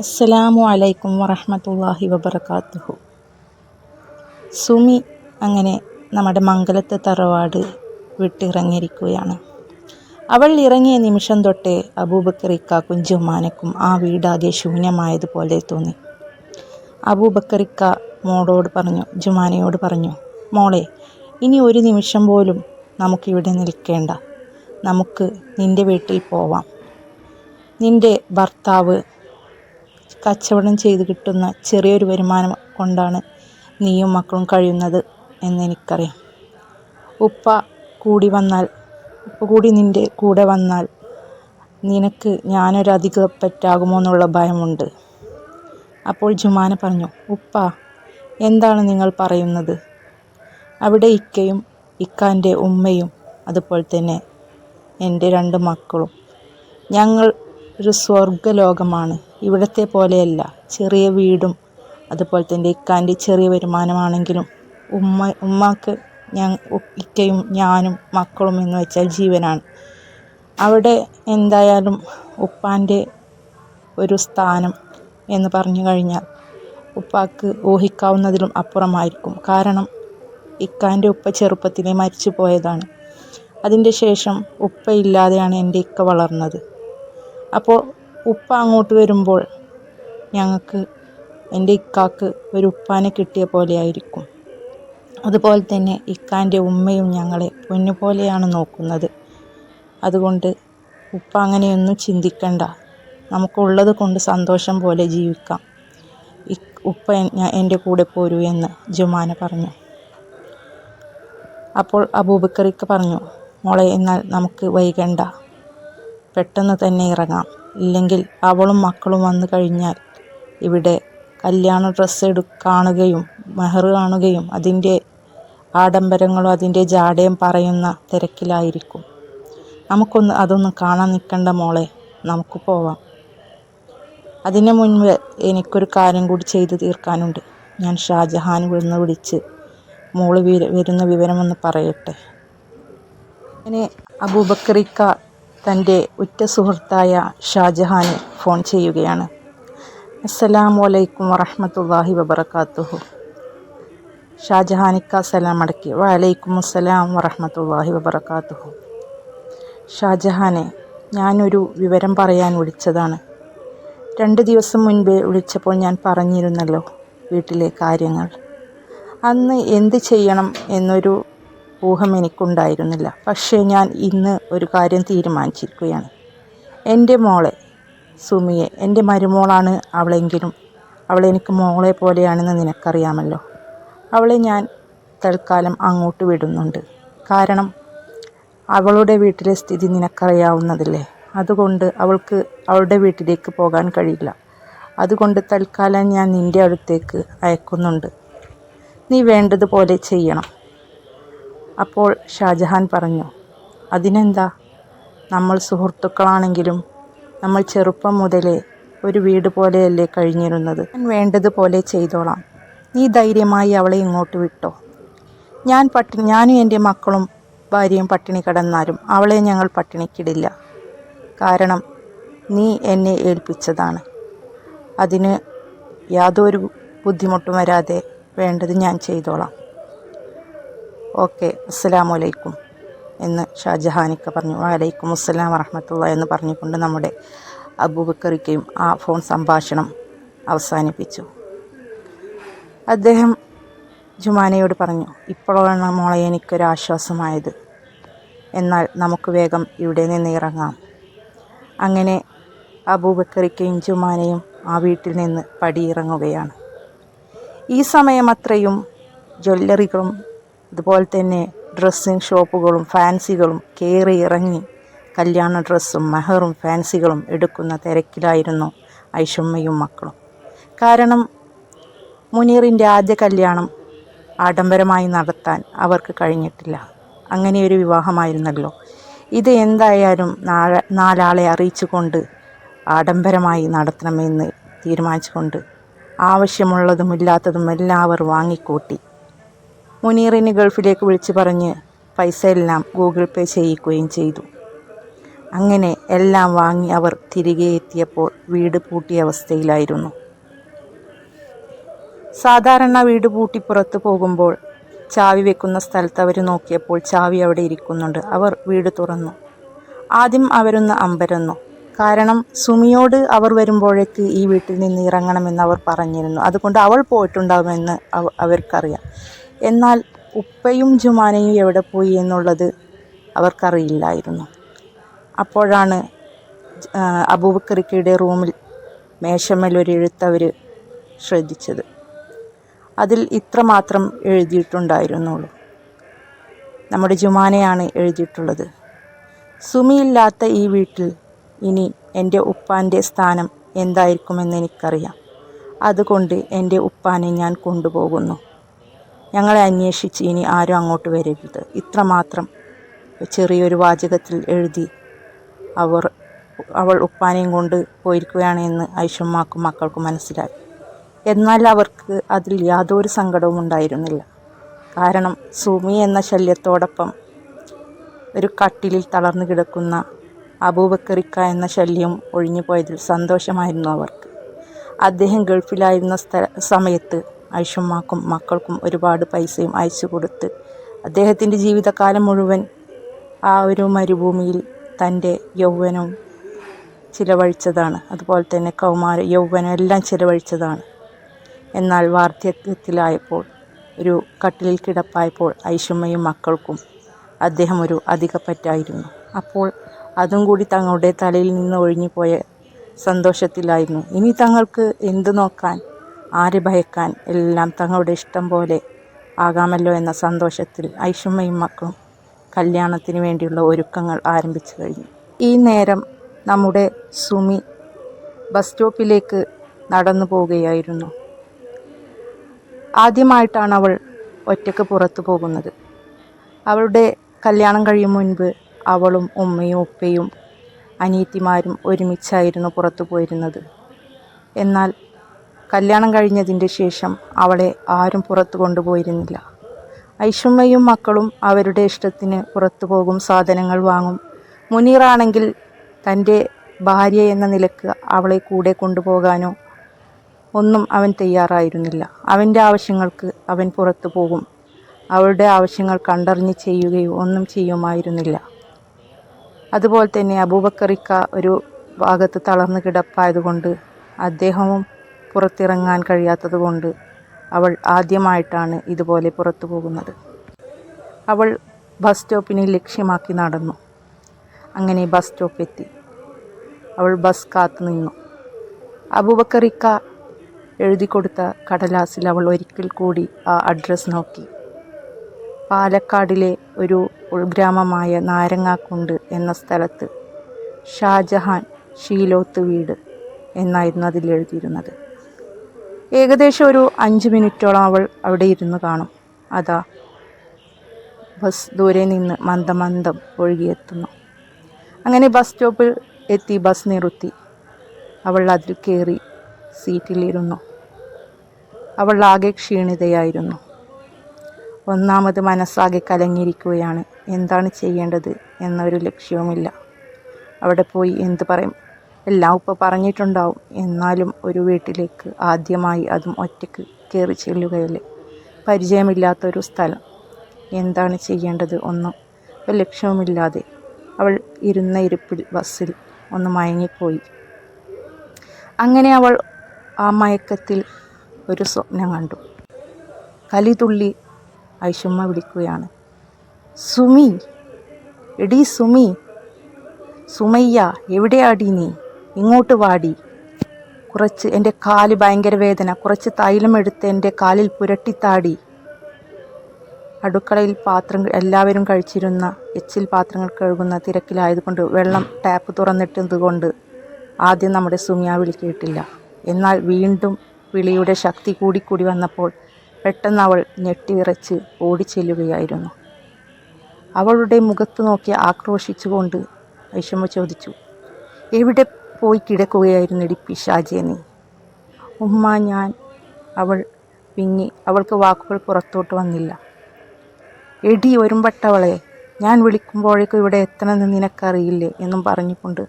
അസ്സലാമു അലൈക്കും വറഹ്മത്തുള്ളാഹി വബറകാതുഹു സുമി അങ്ങനെ നമ്മുടെ മംഗലത്തെ തറവാട് വിട്ടിറങ്ങിയിരിക്കുകയാണ്. അവൾ ഇറങ്ങിയ നിമിഷം തൊട്ടേ അബൂബക്കറിക്കാക്കും ജുമാനക്കും ആ വീടാകെ ശൂന്യമായതുപോലെ തോന്നി. അബൂബക്കറിക്ക മോളോട് പറഞ്ഞു ജുമാനയോട് പറഞ്ഞു മോളെ ഇനി ഒരു നിമിഷം പോലും നമുക്കിവിടെ നിൽക്കേണ്ട. നമുക്ക് നിന്റെ വീട്ടിൽ പോവാം. നിന്റെ ഭർത്താവ് കച്ചവടം ചെയ്ത് കിട്ടുന്ന ചെറിയൊരു വരുമാനം കൊണ്ടാണ് നീയും മക്കളും കഴിയുന്നത് എന്നെനിക്കറിയാം. ഉപ്പ കൂടി വന്നാൽ ഉപ്പ കൂടി നിന്റെ കൂടെ വന്നാൽ നിനക്ക് ഞാനൊരധിക പറ്റാകുമോ എന്നുള്ള ഭയമുണ്ട്. അപ്പോൾ ജുമാന പറഞ്ഞു ഉപ്പ എന്താണ് നിങ്ങൾ പറയുന്നത്? അവിടെ ഇക്കയും ഇക്കാന്റെ ഉമ്മയും അതുപോലെ തന്നെ എന്റെ രണ്ട് മക്കളും. ഞങ്ങൾ ഒരു സ്വർഗലോകമാണ്. ഇവിടത്തെ പോലെയല്ല. ചെറിയ വീടും അതുപോലെ തന്നെ ഇക്കാന്റെ ചെറിയ വരുമാനമാണെങ്കിലും ഉമ്മ ഉമ്മാക്ക് ഞാൻ ഇക്കയും ഞാനും മക്കളും എന്ന് വെച്ചാൽ ജീവനാണ്. അവിടെ എന്തായാലും ഉപ്പാന്റെ ഒരു സ്ഥാനം എന്ന് പറഞ്ഞു കഴിഞ്ഞാൽ ഉപ്പാക്ക് ഊഹിക്കാവുന്നതിലും അപ്പുറമായിരിക്കും. കാരണം ഇക്കാന്റെ ഉപ്പ ചെറുപ്പത്തിലേ മരിച്ചു പോയതാണ് അതിന്റെ ശേഷം ഉപ്പ ഇല്ലാതെയാണ് എന്റെ ഇക്ക വളർന്നത്. അപ്പോൾ ഉപ്പ അങ്ങോട്ട് വരുമ്പോൾ ഞങ്ങൾക്ക് എന്റെ ഇക്കാക്ക് ഒരു ഉപ്പാനെ കിട്ടിയ പോലെ ആയിരിക്കും. അതുപോലെ തന്നെ ഇക്കാന്റെ ഉമ്മയും ഞങ്ങളെ പൊന്നു പോലെയാണ് നോക്കുന്നത്. അതുകൊണ്ട് ഉപ്പ അങ്ങനെയൊന്നും ചിന്തിക്കണ്ട. നമുക്കുള്ളത് കൊണ്ട് സന്തോഷം പോലെ ജീവിക്കാം. ഉപ്പ എന്റെ കൂടെ പോരൂ എന്ന് ജുമാന പറഞ്ഞു. അപ്പോൾ അബൂബക്കറിക്ക് പറഞ്ഞു മോളെ എന്നാൽ നമുക്ക് വൈകണ്ട. പെട്ടെന്ന് തന്നെ ഇറങ്ങാം. ഇല്ലെങ്കിൽ അവളും മക്കളും വന്നു കഴിഞ്ഞാൽ ഇവിടെ കല്യാണ ഡ്രസ്സ് എടു കാണുകയും മെഹർ കാണുകയും അതിന്റെ ആഡംബരങ്ങളും അതിന്റെ ജാടയും പറയുന്ന തിരക്കിലായിരിക്കും. നമുക്കൊന്ന് അതൊന്നും കാണാൻ നിൽക്കണ്ട മോളെ നമുക്ക് പോവാം. അതിനു മുൻപ് എനിക്കൊരു കാര്യം കൂടി ചെയ്തു തീർക്കാനുണ്ട്. ഞാൻ ഷാജഹാൻ വിളിന്ന് വിളിച്ച് മോൾ വരുന്ന വിവരമൊന്ന് പറയട്ടെ. അങ്ങനെ അബൂബക്കറിക്ക തന്റെ ഉറ്റ സുഹൃത്തായ ഷാജഹാനെ ഫോൺ ചെയ്യുകയാണ്. അസ്സലാമു അലൈക്കും വറഹമത്തല്ലാഹി വബർക്കാത്തുഹു ഷാജഹാനിക്ക സലാം അടക്കി. വലൈക്കും അസ്സലാം വറഹമത്തല്ലാഹി വബർക്കാത്തുഹു ഷാജഹാനെ ഞാനൊരു വിവരം പറയാൻ വിളിച്ചതാണ്. രണ്ട് ദിവസം മുൻപേ വിളിച്ചപ്പോൾ ഞാൻ പറഞ്ഞിരുന്നല്ലോ വീട്ടിലെ കാര്യങ്ങൾ. അന്ന് എന്ത് ചെയ്യണം എന്നൊരു ഊഹം എനിക്കുണ്ടായിരുന്നില്ല. പക്ഷേ ഞാൻ ഇന്ന് ഒരു കാര്യം തീരുമാനിച്ചിരിക്കുകയാണ്. എന്റെ മോളെ സുമിയെ എന്റെ മരുമോളാണ് അവളെങ്കിലും. അവളെനിക്ക് മോളെ പോലെയാണെന്ന് നിനക്കറിയാമല്ലോ. അവളെ ഞാൻ തൽക്കാലം അങ്ങോട്ട് വിടുന്നുണ്ട്. കാരണം അവളുടെ വീട്ടിലെ സ്ഥിതി നിനക്കറിയാവുന്നതല്ലേ? അതുകൊണ്ട് അവൾക്ക് അവളുടെ വീട്ടിലേക്ക് പോകാൻ കഴിയില്ല. അതുകൊണ്ട് തൽക്കാലം ഞാൻ നിന്റെ അടുത്തേക്ക് അയക്കുന്നുണ്ട്. നീ വേണ്ടതുപോലെ ചെയ്യണം. അപ്പോൾ ഷാജഹാൻ പറഞ്ഞു അതിനെന്താ? നമ്മൾ സുഹൃത്തുക്കളാണെങ്കിലും നമ്മൾ ചെറുപ്പം മുതലേ ഒരു വീട് പോലെയല്ലേ കഴിഞ്ഞിരുന്നത്. ഞാൻ വേണ്ടതുപോലെ ചെയ്തോളാം. നീ ധൈര്യമായി അവളെ ഇങ്ങോട്ട് വിട്ടോ. ഞാൻ പട്ടിണി ഞാനും എന്റെ മക്കളും ഭാര്യയും പട്ടിണി കിടന്നാലും അവളെ ഞങ്ങൾ പട്ടിണിക്കിടില്ല. കാരണം നീ എന്നെ ഏൽപ്പിച്ചതാണ്. അതിന് യാതൊരു ബുദ്ധിമുട്ടും വരാതെ വേണ്ടത് ഞാൻ ചെയ്തോളാം. ഓക്കെ അസ്സലാമു അലൈക്കും എന്ന് ഷാജഹാനിക്ക പറഞ്ഞു. വലൈക്കും അസ്സലാം വറഹമത്തുള്ള എന്ന് പറഞ്ഞുകൊണ്ട് നമ്മുടെ അബൂബക്കറിക്കയും ആ ഫോൺ സംഭാഷണം അവസാനിപ്പിച്ചു. അദ്ദേഹം ജുമാനയോട് പറഞ്ഞു ഇപ്പോഴാണ് മോളെ എനിക്കൊരാശ്വാസമായത്. എന്നാൽ നമുക്ക് വേഗം ഇവിടെ നിന്ന് ഇറങ്ങാം. അങ്ങനെ അബൂബക്കറിക്കയും ജുമാനയും ആ വീട്ടിൽ നിന്ന് പടിയിറങ്ങുകയാണ്. ഈ സമയം അത്രയും ജ്വല്ലറികളും അതുപോലെ തന്നെ ഡ്രസ്സിങ് ഷോപ്പുകളും ഫാൻസികളും കയറി ഇറങ്ങി കല്യാണ ഡ്രസ്സും മെഹറും ഫാൻസികളും എടുക്കുന്ന തിരക്കിലായിരുന്നു ഐഷമ്മയും മക്കളും. കാരണം മുനീറിന്റെ ആദ്യ കല്യാണം ആഡംബരമായി നടത്താൻ അവർക്ക് കഴിഞ്ഞിട്ടില്ല. അങ്ങനെയൊരു വിവാഹമായിരുന്നല്ലോ. ഇത് എന്തായാലും നാളെ നാലാളെ അറിയിച്ചുകൊണ്ട് ആഡംബരമായി നടത്തണമെന്ന് തീരുമാനിച്ചുകൊണ്ട് ആവശ്യമുള്ളതും ഇല്ലാത്തതും എല്ലാവർ വാങ്ങിക്കൂട്ടി. മുനീറിന് ഗൾഫിലേക്ക് വിളിച്ചു പറഞ്ഞ് പൈസ എല്ലാം ഗൂഗിൾ പേ ചെയ്യിക്കുകയും ചെയ്തു. അങ്ങനെ എല്ലാം വാങ്ങി അവർ തിരികെ എത്തിയപ്പോൾ വീട് പൂട്ടിയ അവസ്ഥയിലായിരുന്നു. സാധാരണ വീട് പൂട്ടി പുറത്തു പോകുമ്പോൾ ചാവി വെക്കുന്ന സ്ഥലത്ത് അവർ നോക്കിയപ്പോൾ ചാവി അവിടെ ഇരിക്കുന്നുണ്ട്. അവർ വീട് തുറന്നു. ആദ്യം അവരൊന്ന് അമ്പരന്നു. കാരണം സുമിയോട് അവർ വരുമ്പോഴേക്ക് ഈ വീട്ടിൽ നിന്ന് ഇറങ്ങണമെന്ന് അവർ പറഞ്ഞിരുന്നു. അതുകൊണ്ട് അവൾ പോയിട്ടുണ്ടാകുമെന്ന് അവർക്കറിയാം. എന്നാൽ ഉപ്പയും ജുമാനയും എവിടെ പോയി എന്നുള്ളത് അവർക്കറിയില്ലായിരുന്നു. അപ്പോഴാണ് അബൂബക്കറിക്കയുടെ റൂമിൽ മേശമേൽ ഒരു എഴുത്തവർ ശ്രദ്ധിച്ചത്. അതിൽ ഇത്രമാത്രം എഴുതിയിട്ടുണ്ടായിരുന്നുള്ളൂ. നമ്മുടെ ജുമാനയാണ് എഴുതിയിട്ടുള്ളത്. സുമിയില്ലാത്ത ഈ വീട്ടിൽ ഇനി എന്റെ ഉപ്പാന്റെ സ്ഥാനം എന്തായിരിക്കുമെന്ന് എനിക്കറിയാം. അതുകൊണ്ട് എന്റെ ഉപ്പാനെ ഞാൻ കൊണ്ടുപോകുന്നു. ഞങ്ങളെ അന്വേഷിച്ച് ഇനി ആരും അങ്ങോട്ട് വരരുത്. ഇത്രമാത്രം ചെറിയൊരു വാചകത്തിൽ എഴുതി അവർ അവൾ ഉപ്പാനെയും കൊണ്ട് പോയിരിക്കുകയാണ് എന്ന് ഐഷമ്മാക്കും മക്കൾക്കും മനസ്സിലായി. എന്നാൽ അവർക്ക് അതിൽ യാതൊരു സങ്കടവും ഉണ്ടായിരുന്നില്ല. കാരണം സുമി എന്ന ശല്യത്തോടൊപ്പം ഒരു കട്ടിലിൽ തളർന്നു കിടക്കുന്ന അബൂബക്കറിക്ക എന്ന ശല്യം ഒഴിഞ്ഞു പോയതിൽ സന്തോഷമായിരുന്നു അവർക്ക്. അദ്ദേഹം ഗൾഫിലായിരുന്ന സ്ഥല സമയത്ത് ഐഷുമ്മാക്കും മക്കൾക്കും ഒരുപാട് പൈസയും അയച്ചു കൊടുത്ത് അദ്ദേഹത്തിന്റെ ജീവിതകാലം മുഴുവൻ ആ ഒരു മരുഭൂമിയിൽ തന്റെ യൗവനവും ചിലവഴിച്ചതാണ്. അതുപോലെ തന്നെ കൗമാര യൗവനം എല്ലാം ചിലവഴിച്ചതാണ്. എന്നാൽ വാർദ്ധക്യത്തിലായപ്പോൾ ഒരു കട്ടിലിൽ കിടപ്പായപ്പോൾ ഐഷുമ്മയും മക്കൾക്കും അദ്ദേഹം ഒരു അധികപ്പറ്റായിരുന്നു. അപ്പോൾ അതും കൂടി തങ്ങളുടെ തലയിൽ നിന്ന് ഒഴിഞ്ഞുപോയ സന്തോഷത്തിലായിരുന്നു. ഇനി തങ്ങൾക്ക് എന്ത് നോക്കാൻ ആരെ ഭയക്കാൻ എല്ലാം തങ്ങളുടെ ഇഷ്ടം പോലെ ആകാമല്ലോ എന്ന സന്തോഷത്തിൽ ഐഷുമ്മയും മക്കളും കല്യാണത്തിന് വേണ്ടിയുള്ള ഒരുക്കങ്ങൾ ആരംഭിച്ചു കഴിഞ്ഞു. ഈ നേരം നമ്മുടെ സുമി ബസ് സ്റ്റോപ്പിലേക്ക് നടന്നു പോവുകയായിരുന്നു. ആദ്യമായിട്ടാണ് അവൾ ഒറ്റയ്ക്ക് പുറത്തു പോകുന്നത്. അവളുടെ കല്യാണം കഴിയും മുൻപ് അവളും ഉമ്മയും ഉപ്പയും അനിയത്തിമാരും ഒരുമിച്ചായിരുന്നു പുറത്തു പോയിരുന്നത്. എന്നാൽ കല്യാണം കഴിഞ്ഞതിന്റെ ശേഷം അവളെ ആരും പുറത്തു കൊണ്ടുപോയിരുന്നില്ല. ഐഷമ്മയും മക്കളും അവരുടെ ഇഷ്ടത്തിന് പുറത്തു പോകും സാധനങ്ങൾ വാങ്ങും. മുനീറാണെങ്കിൽ തന്റെ ഭാര്യ എന്ന നിലയ്ക്ക് അവളെ കൂടെ കൊണ്ടുപോകാനോ ഒന്നും അവൻ തയ്യാറായിരുന്നില്ല. അവന്റെ ആവശ്യങ്ങൾക്ക് അവൻ പുറത്തു പോകും. അവളുടെ ആവശ്യങ്ങൾ കണ്ടറിഞ്ഞ് ചെയ്യുകയോ ഒന്നും ചെയ്യുമായിരുന്നില്ല. അതുപോലെ തന്നെ അബൂബക്കറിക്ക ഒരു ഭാഗത്ത് തളർന്നു കിടപ്പായതുകൊണ്ട് അദ്ദേഹവും പുറത്തിറങ്ങാൻ കഴിയാത്തതുകൊണ്ട് അവൾ ആദ്യമായിട്ടാണ് ഇതുപോലെ പുറത്തു പോകുന്നത്. അവൾ ബസ് സ്റ്റോപ്പിനെ ലക്ഷ്യമാക്കി നടന്നു. അങ്ങനെ ബസ് സ്റ്റോപ്പ് എത്തി. അവൾ ബസ് കാത്തു നിന്നു. അബുബക്കറിക്ക എഴുതി കൊടുത്ത കടലാസിൽ അവൾ ഒരിക്കൽ കൂടി ആ അഡ്രസ്സ് നോക്കി. പാലക്കാടിലെ ഒരു ഉൾഗ്രാമമായ നാരങ്ങാക്കുണ്ട് എന്ന സ്ഥലത്ത് ഷാജഹാൻ ഷീലോത്ത് വീട് എന്നായിരുന്നു അതിൽ എഴുതിയിരുന്നത്. ഏകദേശം ഒരു അഞ്ച് മിനിറ്റോളം അവൾ അവിടെ ഇരുന്ന് കാണും. അതാ ബസ് ദൂരെ നിന്ന് മന്ദം മന്ദം ഒഴുകിയെത്തുന്നു. അങ്ങനെ ബസ് സ്റ്റോപ്പിൽ എത്തി ബസ് നിർത്തി. അവൾ അതിൽ കയറി സീറ്റിലിരുന്നു. അവൾ ആകെ ക്ഷീണിതയായിരുന്നു. ഒന്നാമത് മനസ്സാകെ കലങ്ങിയിരിക്കുകയാണ്. എന്താണ് ചെയ്യേണ്ടത് എന്നൊരു ലക്ഷ്യവുമില്ല. അവിടെ പോയി എന്ത് പറയും? എല്ലാം ഉപ്പ പറഞ്ഞിട്ടുണ്ടാവും. എന്നാലും ഒരു വീട്ടിലേക്ക് ആദ്യമായി അതും ഒറ്റയ്ക്ക് കയറി ചെല്ലുകയല്ലേ. പരിചയമില്ലാത്തൊരു സ്ഥലം. എന്താണ് ചെയ്യേണ്ടത് ഒന്നും ഒരു ലക്ഷ്യവുമില്ലാതെ. അവൾ ഇരുന്ന ഇരിപ്പിൽ ബസ്സിൽ ഒന്ന് മയങ്ങിപ്പോയി. അങ്ങനെ അവൾ ആ മയക്കത്തിൽ ഒരു സ്വപ്നം കണ്ടു. കലി തുള്ളി ഐഷമ്മ വിളിക്കുകയാണ്. സുമി എടി സുമി. സുമയ്യ എവിടെയാടി നീ? ഇങ്ങോട്ട് വാടി. കുറച്ച് എന്റെ കാൽ ഭയങ്കര വേദന. കുറച്ച് തൈലം എടുത്ത് എന്റെ കാലിൽ പുരട്ടിത്താടി അടുക്കളയിൽ പാത്രം എല്ലാവരും കഴിച്ചിരുന്ന എച്ചിൽ പാത്രങ്ങൾ കഴുകുന്ന തിരക്കിലായതുകൊണ്ട് വെള്ളം ടാപ്പ് തുറന്നിട്ടതുകൊണ്ട് ആദ്യം നമ്മുടെ സുമിയ വിളി കേട്ടില്ല. എന്നാൽ വീണ്ടും വിളിയുടെ ശക്തി കൂടിക്കൂടി വന്നപ്പോൾ പെട്ടെന്ന് അവൾ ഞെട്ടിവിറച്ച് ഓടിച്ചെല്ലുകയായിരുന്നു. അവളുടെ മുഖത്ത് നോക്കി ആക്രോശിച്ചുകൊണ്ട് ഐഷമ്മ ചോദിച്ചു എവിടെ പോയി കിടക്കുകയായിരുന്നു ഇടി പിശാചേ നീ. ഉമ്മ ഞാൻ അവൾ വിങ്ങി അവൾക്ക് വാക്കുകൾ പുറത്തോട്ട് വന്നില്ല. എടി ഒരുമ്പട്ടവളെ ഞാൻ വിളിക്കുമ്പോഴേക്കും ഇവിടെ എത്തണമെന്ന് നിനക്കറിയില്ലേ എന്നും പറഞ്ഞുകൊണ്ട്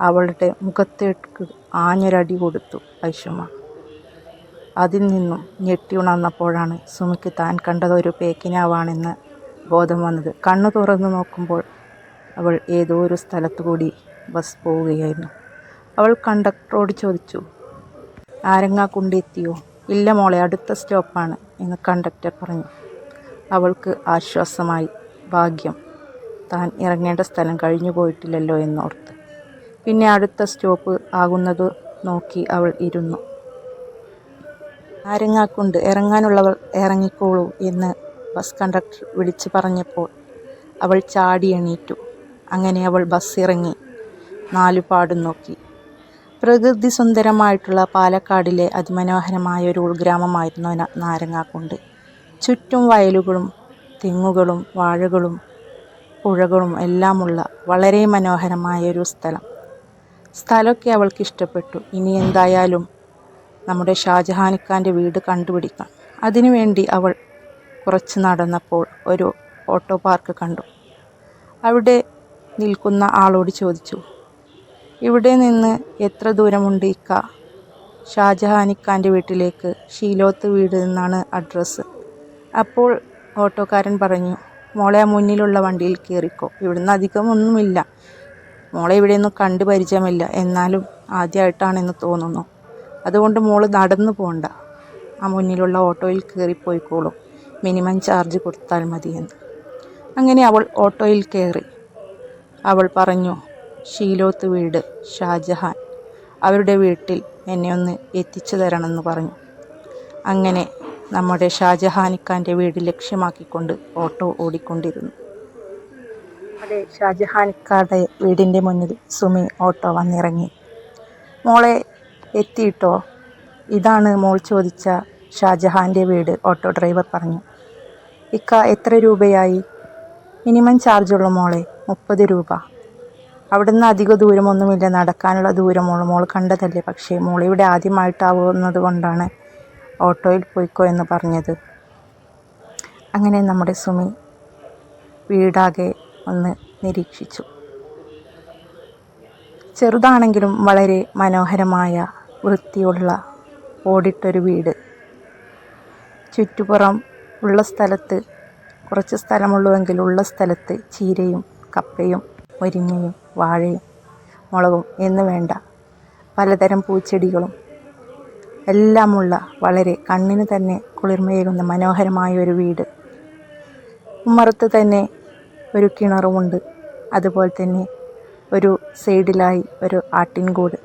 അവളുടെ മുഖത്തേക്ക് ആഞ്ഞൊരടി കൊടുത്തു ഐഷമ്മ അതിൽ നിന്നും ഞെട്ടി ഉണർന്നപ്പോഴാണ് സുമിക്ക് താൻ കണ്ടത് ഒരു പേക്കിനാവാണെന്ന് ബോധം വന്നത്. കണ്ണു തുറന്നു നോക്കുമ്പോൾ അവൾ ഏതോ ഒരു സ്ഥലത്തു കൂടി ബസ് പോവുകയായിരുന്നു. അവൾ കണ്ടക്ടറോട് ചോദിച്ചു ആരങ്ങാ എത്തിയോ? ഇല്ല മോളെ അടുത്ത സ്റ്റോപ്പാണ് എന്ന് കണ്ടക്ടർ പറഞ്ഞു. അവൾക്ക് ആശ്വാസമായി ഭാഗ്യം താൻ ഇറങ്ങേണ്ട സ്ഥലം കഴിഞ്ഞു പോയിട്ടില്ലല്ലോ എന്നോർത്ത്. പിന്നെ അടുത്ത സ്റ്റോപ്പ് ആകുന്നത് നോക്കി അവൾ ഇരുന്നു. ആരങ്ങാക്കുണ്ട് ഇറങ്ങാനുള്ളവർ ഇറങ്ങിക്കോളൂ എന്ന് ബസ് കണ്ടക്ടർ വിളിച്ചു പറഞ്ഞപ്പോൾ അവൾ ചാടി എണീറ്റു. അങ്ങനെ അവൾ ബസ് ഇറങ്ങി നാലുപാടും നോക്കി. പ്രകൃതി സുന്ദരമായിട്ടുള്ള പാലക്കാടിലെ അതിമനോഹരമായ ഒരു ഉൾഗ്രാമമായിരുന്നു നാരങ്ങാക്കുണ്ട്. ചുറ്റും വയലുകളും തെങ്ങുകളും വാഴകളും പുഴകളും എല്ലാമുള്ള വളരെ മനോഹരമായ ഒരു സ്ഥലം. സ്ഥലമൊക്കെ അവൾക്ക് ഇഷ്ടപ്പെട്ടു. ഇനി എന്തായാലും നമ്മുടെ ഷാജഹാനിക്കാന്റെ വീട് കണ്ടുപിടിക്കണം അതിനുവേണ്ടി അവൾ കുറച്ച് നടന്നപ്പോൾ ഒരു ഓട്ടോ പാർക്ക് കണ്ടു. അവിടെ നിൽക്കുന്ന ആളോട് ചോദിച്ചു ഇവിടെ നിന്ന് എത്ര ദൂരമുണ്ട് ഇക്ക? ഷാജഹാനിക്കാന്റെ വീട്ടിലേക്ക് ഷീലോത്ത് വീട് എന്നാണ് അഡ്രസ്സ്. അപ്പോൾ ഓട്ടോക്കാരൻ പറഞ്ഞു മോളെ മുന്നിലുള്ള വണ്ടിയിൽ കയറിക്കോ. ഇവിടുന്ന് അധികമൊന്നുമില്ല മോളെ ഇവിടെയൊന്നും കണ്ടു പരിചയമില്ല. എന്നാലും ആദ്യമായിട്ടാണെന്ന് തോന്നുന്നു. അതുകൊണ്ട് മോൾ നടന്നു പോകണ്ട ആ മുന്നിലുള്ള ഓട്ടോയിൽ കയറിപ്പോയിക്കോളും. മിനിമം ചാർജ് കൊടുത്താൽ മതിയെന്ന്. അങ്ങനെ അവൾ ഓട്ടോയിൽ കയറി. അവൾ പറഞ്ഞു ഷീലോത്ത് വീട് ഷാജഹാൻ. അവരുടെ വീട്ടിൽ എന്നെ ഒന്ന് എത്തിച്ചു തരണമെന്ന് പറഞ്ഞു. അങ്ങനെ നമ്മുടെ ഷാജഹാനിക്കാന്റെ വീട് ലക്ഷ്യമാക്കിക്കൊണ്ട് ഓട്ടോ ഓടിക്കൊണ്ടിരുന്നു. അതെ ഷാജഹാനിക്കാരുടെ വീടിന്റെ മുന്നിൽ സുമി ഓട്ടോ വന്നിറങ്ങി. മോളെ എത്തിയിട്ടോ? ഇതാണ് മോൾ ചോദിച്ച ഷാജഹാന്റെ വീട് ഓട്ടോ ഡ്രൈവർ പറഞ്ഞു. ഇക്ക എത്ര രൂപയായി? മിനിമം ചാർജുള്ള മോളെ മുപ്പത് രൂപ. അവിടുന്ന് അധിക ദൂരമൊന്നുമില്ല. നടക്കാനുള്ള ദൂരമുള്ളൂ മോൾ കണ്ടതല്ലേ. പക്ഷേ മോൾ ഇവിടെ ആദ്യമായിട്ടാവുന്നത് കൊണ്ടാണ് ഓട്ടോയിൽ പോയിക്കോ എന്ന് പറഞ്ഞത്. അങ്ങനെ നമ്മുടെ സുമി വീടാകെ ഒന്ന് നിരീക്ഷിച്ചു. ചെറുതാണെങ്കിലും വളരെ മനോഹരമായ വൃത്തിയുള്ള ഓടിട്ടൊരു വീട്. ചുറ്റുപുറം ഉള്ള സ്ഥലത്ത് കുറച്ച് സ്ഥലമുള്ളുവെങ്കിൽ ഉള്ള സ്ഥലത്ത് ചീരയും കപ്പയും മുരിങ്ങയും വാഴയും മുളകും എന്ന് വേണ്ട. പലതരം പൂച്ചെടികളും എല്ലാമുള്ള വളരെ കണ്ണിന് തന്നെ കുളിർമയേകുന്ന മനോഹരമായ ഒരു വീട്. ഉമ്മറത്ത് തന്നെ ഒരു കിണറുമുണ്ട്. അതുപോലെ തന്നെ ഒരു സൈഡിലായി ഒരു ആട്ടിൻകൂട്.